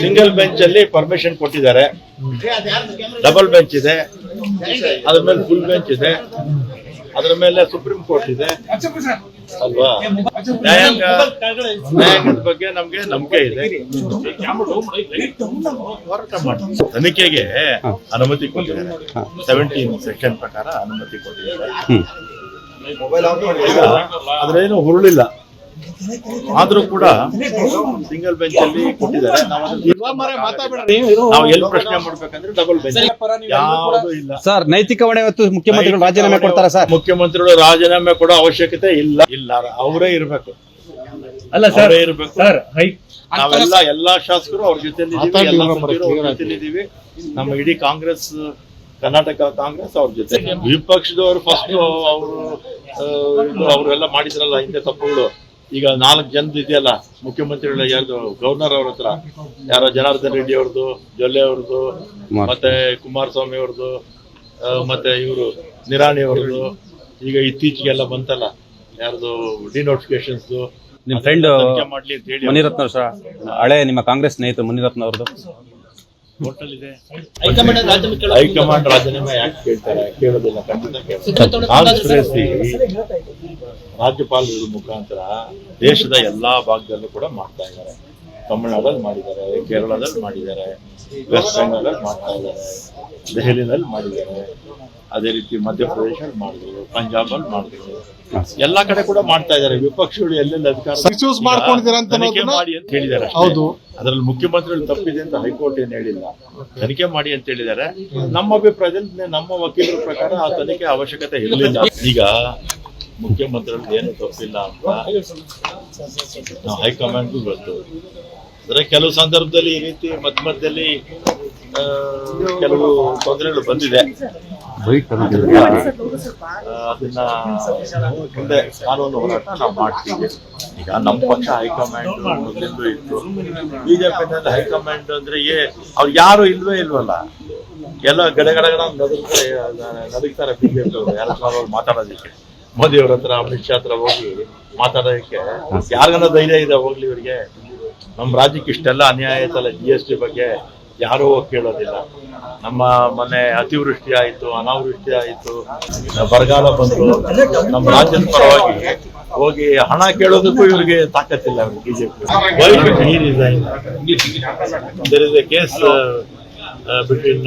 Single bench ಅಲ್ಲಿ permission ಕೊಟ್ಟಿದ್ದಾರೆ. Double bench ಇದೆ. ಅದ್ರ ಮೇಲೆ ಫುಲ್ ಬೆಂಚ್ ಇದೆ. ಅದ್ರ ಮೇಲೆ ಸುಪ್ರೀಂ ಕೋರ್ಟ್ ಇದೆ. ಅಲ್ವಾ? ನ್ಯಾಯಾಂಗ ನ್ಯಾಯಾಂಗದ ಬಗ್ಗೆ ನಮ್ಗೆ ನಂಬಿಕೆ ಇದೆ. ತನಿಖೆಗೆ ಅನುಮತಿ ಕೊಟ್ಟಿದ್ದಾರೆ. ಸೆವೆಂಟೀನ್ ಸೆಕ್ಷನ್ ಪ್ರಕಾರ ಅನುಮತಿ ಕೊಟ್ಟಿದ್ದಾರೆ. ಅದ್ರೇನು ಹುರುಳಿಲ್ಲ. ಆದ್ರೂ ಕೂಡ ಸಿಂಗಲ್ ಬೆಂಚ್ ಅಲ್ಲಿ ಕೊಟ್ಟಿದ್ದಾರೆ. ನಾವು ಎಲ್ಲಿ ಪ್ರಶ್ನೆ ಮಾಡ್ಬೇಕಂದ್ರೆ ಡಬಲ್ ಬೆಂಚ್ ಯಾವುದು ಇಲ್ಲ. ಸರ್ ನೈತಿಕ ಹೊಣೆ ಮತ್ತು ಮುಖ್ಯಮಂತ್ರಿಗಳು ರಾಜೀನಾಮೆ ಕೊಡ್ತಾರಾ ಸರ್? ಮುಖ್ಯಮಂತ್ರಿಗಳು ರಾಜೀನಾಮೆ ಕೊಡೋ ಅವಶ್ಯಕತೆ ಇಲ್ಲ. ಇಲ್ಲ ಅವರೇ ಇರ್ಬೇಕು. ಅಲ್ಲ ಸರ್ ಅವರೇ ಇರ್ಬೇಕು. ಸರ್ ಹೈ ನಾವೆಲ್ಲ ಎಲ್ಲಾ ಶಾಸಕರು ಅವ್ರ ಜೊತೆ ಇದ್ದೀವಿ ಎಲ್ಲ ಸಚಿವರು ಅವ್ರ ಜೊತೆಲಿ ನಮ್ಮ ಇಡೀ ಕಾಂಗ್ರೆಸ್ ಕರ್ನಾಟಕ ಕಾಂಗ್ರೆಸ್ ಅವ್ರ ಜೊತೆ. ವಿಪಕ್ಷದವರು ಫಸ್ಟ್ ಅವರು ಅವರೆಲ್ಲ ಮಾಡಿದ್ರಲ್ಲ ಹಿಂದೆ ತಪ್ಪುಗಳು. ಈಗ ನಾಲ್ಕು ಜನ ಇದೆಯಲ್ಲ ಮುಖ್ಯಮಂತ್ರಿಗಳ ಯಾರ್ದು ಗವರ್ನರ್ ಅವ್ರ ಹತ್ರ. ಯಾರೋ ಜನಾರ್ದನ್ ರೆಡ್ಡಿ ಅವ್ರದ್ದು ಜೊಲ್ಲೆ ಅವ್ರದ್ದು ಮತ್ತೆ ಕುಮಾರಸ್ವಾಮಿ ಅವ್ರದ್ದು ಮತ್ತೆ ಇವರು ನಿರಾಣಿ ಅವ್ರದ್ದು ಈಗ ಇತ್ತೀಚೆಗೆಲ್ಲ ಬಂತಲ್ಲ ಯಾರ್ದು ಡಿನೋಟಿಫಿಕೇಶನ್ಸ್ ನಿಮ್ ಫ್ರೆಂಡ್ ಮಾಡ್ಲಿ ಅಂತ ಹೇಳಿ ಮುನಿರತ್ನ ಹಳೆ ನಿಮ್ಮ ಕಾಂಗ್ರೆಸ್ ಸ್ನೇಹಿತ ಮುನಿರತ್ನ ಅವ್ರದ್ದು ಹೋಟೆಲ್ ಇದೆ. ಹೈಕಮಾಂಡ್ ರಾಜೀನಾಮೆ ಯಾಕೆ ಕೇಳ್ತಾರೆ? ಕೇಳೋದಿಲ್ಲ ಖಂಡಿತ ರಾಜ್ಯಪಾಲರ ಮುಖಾಂತರ ದೇಶದ ಎಲ್ಲಾ ಭಾಗದಲ್ಲೂ ಕೂಡ ಮಾಡ್ತಾ ಇದ್ದಾರೆ. ತಮಿಳುನಾಡಲ್ಲಿ ಮಾಡಿದ್ದಾರೆ ಕೇರಳದಲ್ಲಿ ಮಾಡಿದ್ದಾರೆ ವೆಸ್ಟ್ ಬೆಂಗಾಲಲ್ಲಿ ಮಾಡ್ತಾ ಇದ್ದಾರೆ ದೆಹಲಿನಲ್ಲಿ ಮಾಡಿದ್ದಾರೆ. ಅದೇ ರೀತಿ ಮಧ್ಯಪ್ರದೇಶದಲ್ಲಿ ಮಾಡಿದ್ರು ಪಂಜಾಬಲ್ಲಿ ಮಾಡಿದ್ರು ಎಲ್ಲಾ ಕಡೆ ಕೂಡ ಮಾಡ್ತಾ ಇದ್ದಾರೆ. ವಿಪಕ್ಷಗಳು ಎಲ್ಲೆಲ್ಲಿ ಅಧಿಕಾರ ಮಾಡಿ ಅಂತ ಹೇಳಿದ್ದಾರೆ. ಹೌದು. ಅದರಲ್ಲಿ ಮುಖ್ಯಮಂತ್ರಿಗಳು ತಪ್ಪಿದೆ ಅಂತ ಹೈಕೋರ್ಟ್ ಏನ್ ಹೇಳಿಲ್ಲ? ತನಿಖೆ ಮಾಡಿ ಅಂತ ಹೇಳಿದ್ದಾರೆ. ನಮ್ಮ ಅಭಿಪ್ರಾಯದಲ್ಲಿ ನಮ್ಮ ವಕೀಲರ ಪ್ರಕಾರ ಆ ತನಿಖೆ ಅವಶ್ಯಕತೆ ಇರಲಿಲ್ಲ. ಈಗ ಮುಖ್ಯಮಂತ್ರಿಗಳು ಏನು ತಪ್ಪಿಲ್ಲ ಅಂತ ಹೈಕಮಾಂಡ್ ಹೈಕಮಾಂಡ್ಗೂ ಅಂದ್ರೆ ಕೆಲವು ಸಂದರ್ಭದಲ್ಲಿ ಈ ರೀತಿ ಮಧ್ಯ ಮಧ್ಯದಲ್ಲಿ ಕೆಲವು ತೊಂದರೆಗಳು ಬಂದಿದೆ. ಅದನ್ನ ಮುಂದೆ ಕಾನೂನು ಹೋರಾಟ ನಾವು ಮಾಡ್ತೀವಿ. ಈಗ ನಮ್ಮ ಪಕ್ಷ ಹೈಕಮಾಂಡ್ ಇತ್ತು. ಬಿಜೆಪಿನಲ್ಲಿ ಹೈಕಮಾಂಡ್ ಅಂದ್ರೆ ಏ, ಅವ್ರು ಯಾರು ಇಲ್ವೇ ಇಲ್ವಲ್ಲ. ಎಲ್ಲ ಗಡಗಡಗಡ ನಡುಗ್ತಾರೆ ನದುಕ್ತಾರೆ ಬಿಜೆಪಿ ಅವರು ಯಾರ ಅವ್ರು ಮಾತಾಡೋದಕ್ಕೆ. ಮೋದಿ ಅವ್ರ ಹತ್ರ ಅಮಿತ್ ಶಾ ಹತ್ರ ಹೋಗಿ ಮಾತಾಡೋದಕ್ಕೆ. ಯಾರಿಗನ್ನ ಧೈರ್ಯ ಇದೆ ಹೋಗ್ಲಿ ಇವರಿಗೆ. ನಮ್ಮ ರಾಜ್ಯಕ್ಕೆ ಇಷ್ಟೆಲ್ಲ ಅನ್ಯಾಯ ಆಯ್ತಲ್ಲ ಜಿ ಎಸ್ ಟಿ ಬಗ್ಗೆ ಯಾರೂ ಕೇಳೋದಿಲ್ಲ. ನಮ್ಮ ಮನೆ ಅತಿವೃಷ್ಟಿ ಆಯಿತು ಅನಾವೃಷ್ಟಿ ಆಯಿತು ಬರಗಾಲ ಬಂತು. ನಮ್ಮ ರಾಜ್ಯದ ಪರವಾಗಿ ಹೋಗಿ ಹಣ ಕೇಳೋದಕ್ಕೂ ಇವರಿಗೆ ತಾಕತ್ತಿಲ್ಲ BJP there is a case between